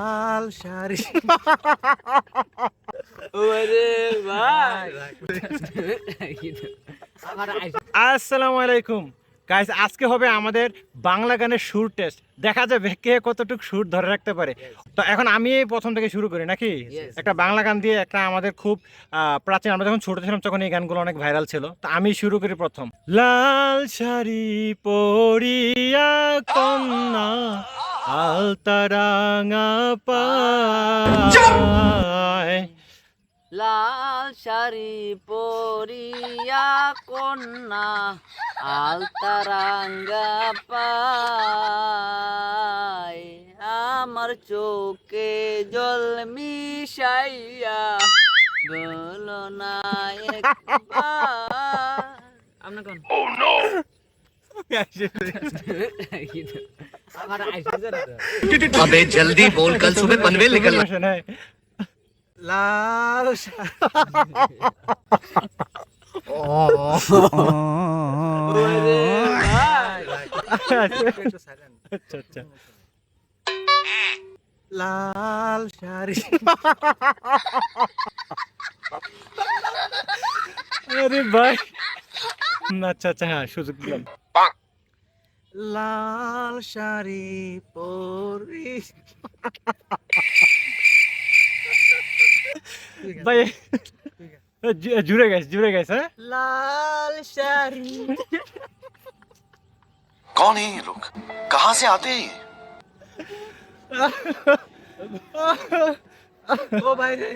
লাল শাড়ি। ওরে ভাই। আসসালামু আলাইকুম। গাইস আজকে হবে আমাদের বাংলা গানের সুর টেস্ট দেখা যাবে কে কতটুকু সুর ধরে রাখতে পারে। তো এখন আমি এই প্রথম থেকে শুরু করি নাকি? একটা বাংলা গান দিয়ে একটা আমাদের খুব আহ, প্রাচীন আমরা যখন ছোট ছিলাম তখন এই গানগুলো অনেক ভাইরাল ছিল। তো আমি শুরু করি প্রথম। লাল শাড়ি পরিয়া কন্যা আলতা রাঙা পায়। লাল শাড়ি পরিয়া কন্যা আলতারাঙ্গা পায়। আমার চোখে জল মিশাইয়া বলো না আপনার কোন? আইসে अबे जल्दी बोल कल सुबह पनवेल निकलना। है। लाल अच्छा अच्छा लाल शारी अरे भाई। अच्छा अच्छा हाँ सुযোग লাল শাড়ি পরি ভাই জু- জুড়ে গেছে জুড়ে গেছে হ্যাঁ লাল শাড়ি कौन है ये लोग कहाँ से आते हैं ये ও ভাই রে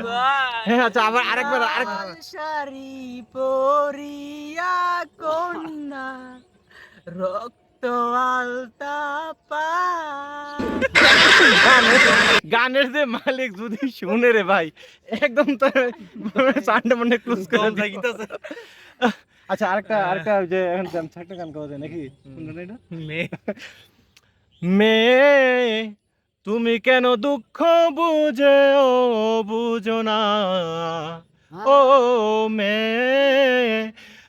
ভাই হ্যাঁ আচ্ছা আবার আরেকবার আরেক শাড়ি পরিয়া কন্যা রক্ত আলতা পা। গানের যে মালিক যদি শুনে রে ভাই একদম তো সানডে মনে ক্লোজ করে আচ্ছা আরেকটা আরেকটা যে এখন একটা গান গাওয়া যায় নাকি? মেয়ে তুমি কেন দুঃখ বুঝে ও বুঝো না? ও মেয়ে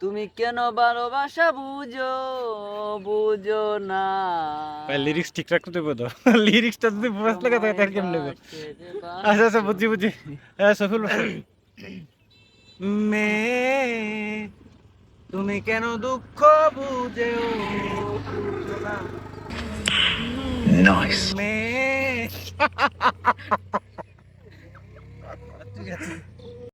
তুমি কেন ভালোবাসা বুঝো বুঝো না? লিরিক্স ঠিক রাখতে দেবো তো। লিরিক্সটা যদি বুঝ লাগা থাকে তাহলে কেমন নেব আচ্ছা আচ্ছা বুঝি বুঝি হ্যাঁ সফল মে তুমি কেন দুঃখ বুঝেও? নাইস মে